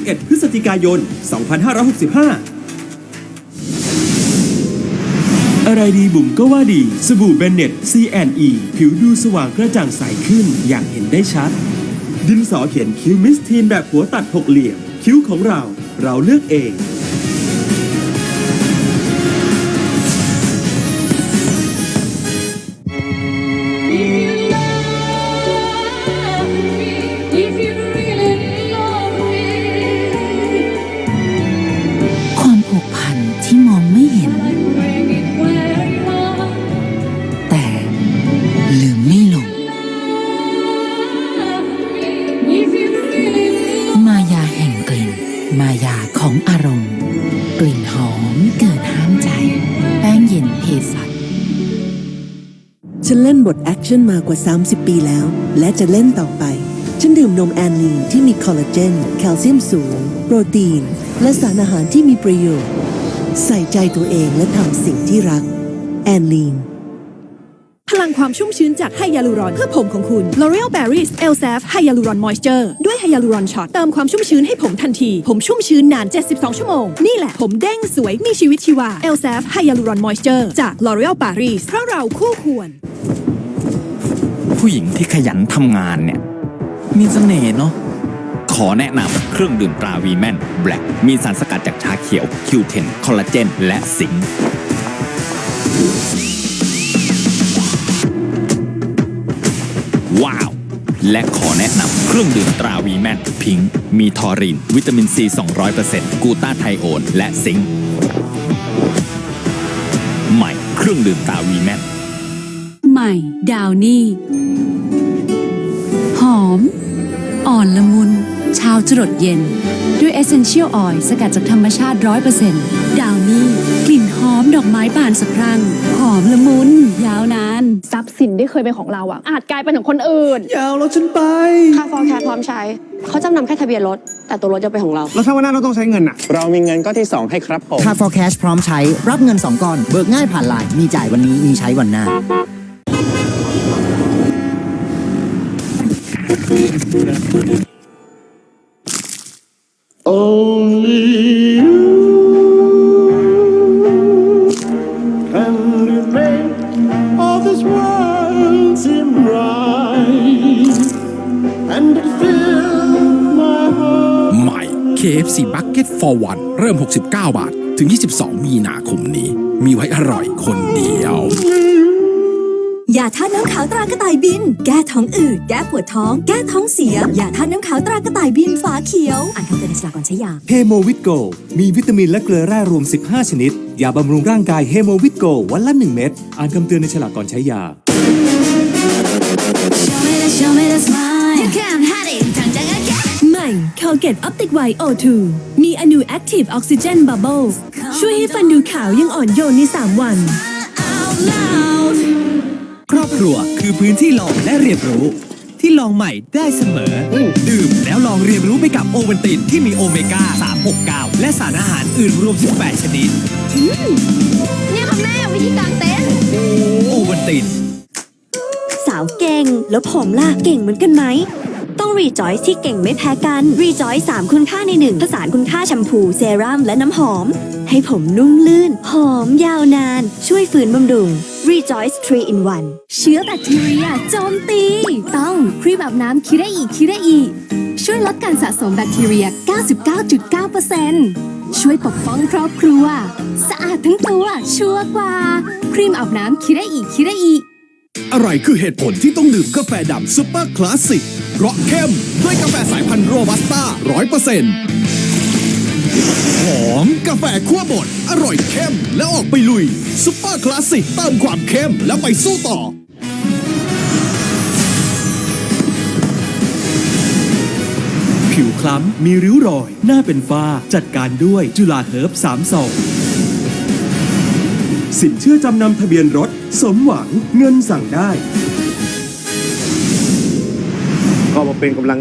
11 พฤศจิกายน 2565 อะไรดีบุ๋มก็ว่าดี สบู่เบนเน็ต CNE ผิวดูสว่างกระจ่างใสขึ้นอย่างเห็นได้ชัด ดินสอเขียนคิ้วมิสทีนแบบหัวตัดหกเหลี่ยม คิ้วของเราเราเลือกเอง มายาของอารมณ์ กลิ่นหอมเกินห้ามใจ แป้งเย็นเพสัชฉันเล่นบทแอคชั่นมากว่า 30 ปีแล้ว และจะเล่นต่อไป ฉันดื่มนมแอนลีนที่มีคอลลาเจน แคลเซียมสูง โปรตีน และสารอาหารที่มีประโยชน์ ใส่ใจตัวเองและทำสิ่งที่รัก แอนลีน พลังความชุ่มชื้นจากไฮยาลูรอนเพื่อผมของคุณ L'Oreal Paris Elsaf Hyaluron Moisture ด้วยไฮยาลูรอนช็อตเติมความชุ่มชื้นให้ผมทันที ผมชุ่มชื้นนาน 72 ชั่วโมง นี่แหละผมเด้งสวยมีชีวิตชีวา Elsaf Hyaluron Moisture จาก L'Oreal Paris เพราะเราคู่ควร ผู้หญิงที่ขยันทำงานเนี่ย มีเสน่ห์เนาะขอแนะนำเครื่องดื่มตราวีแมนแบล็กมีสารสกัดจากชาเขียว Q10 คอลลาเจนและสิง และขอแนะนำเครื่องดื่มตราวีแมนพิงมีทอริน วิตามินซี 200%กูต้าไทโอนและซิงค์ใหม่เครื่องดื่มตราวีแมนใหม่ดาวนี่ หอม อ่อนละมุน ชาวจรดเย็น ด้วย Essential Oil สกัดจากธรรมชาติ 100%ดาวนี่กลิ่น หอมดอกไม้บานสะพรั่งหอมละมุน ยาวนาน ทรัพย์สินที่เคยเป็นของเราอะอาจกลายเป็นของคนอื่น อย่าเอารถฉันไป ค่าฟอร์แคสพร้อมใช้ เขาจำนำแค่ทะเบียนรถ แต่ตัวรถจะเป็นของเรา แล้วถ้าวันหน้าเราต้องใช้เงินอะ เรามีเงินก้อนที่ 2 ให้ครับผม ค่า forecast พร้อมใช้รับเงิน 2ก้อน เบิกง่ายผ่านไลน์มีจ่ายวันนี้มีใช้วันหน้าให KFC Bucket for One เริ่ม 69 บาท ถึง 22 มีนาคมนี้ มีไว้อร่อยคนเดียว ยาท่าตุน้ำขาวตรากระต่ายบิน แก้ท้องอืด แก้ปวดท้อง แก้ท้องเสีย ยาท่าตุน้ำขาวตรากระต่ายบินฝาเขียว อ่านคำเตือนในฉลากก่อนใช้ยา เฮโมวิตโกมีวิตามินและเกลือแร่รวม 15 ชนิด ยาบำรุงร่างกายเฮโมวิตโกวันละ 1 เม็ด อ่านคำเตือนในฉลากก่อนใช้ยา ใหม่ Colgate Optic White O2 มีอนู Active Oxygen Bubbles ช่วยให้ฟันดูขาวยังอ่อนโยนใน 3 วัน ครอบครัวคือพื้นที่ลองและเรียนรู้ ที่ลองใหม่ได้เสมอ ดื่มแล้วลองเรียนรู้ไปกับโอวัลตินที่มีโอเมก้า 369 และสารอาหารอื่นรวม 18 ชนิด เนี่ยค่ะแม่วิธีการเต้นโอวัลติน สาวเก่งแล้วผมล่ะเก่งเหมือนกันไหม ต้องรีจอยที่เก่งไม่แพ้กันรีจอย3คุณค่าในหนึ่งผสานคุณค่าแชมพูเซรั่มและน้ำหอม ให้ผมนุ่มลื่น หอมยาวนาน ช่วยฝืนบำรุง Rejoice 3 in 1 เชื้อแบคทีเรียโจมตี ต้องครีมอาบน้ำคิเรอิคิเรอิช่วยลดการสะสมแบคทีเรีย 99.9%ช่วยปกป้องครอบครัว สะอาดทั้งตัวชัวร์กว่า ครีมอาบน้ำคิเรอิคิเรอิ อะไรคือเหตุผลที่ต้องดื่มกาแฟดำซุปเปอร์คลาสสิก เพราะเข้มด้วยกาแฟสายพันธุ์โรบัสต้าร้อยเปอร์เซ็นต์หอมกาแฟคั่วบด อร่อยเข้มแล้วออกไปลุยซุปเปอร์คลาสสิกเติมความเข้มแล้วไปสู้ต่อ ผิวคล้ำมีริ้วรอย หน้าเป็นฝ้าจัดการด้วยจุฬาเฮิร์บ3ซอง สินเชื่อจำนำทะเบียนรถ สมหวังเงินสั่งได้ ก็มาเป็นกำลัง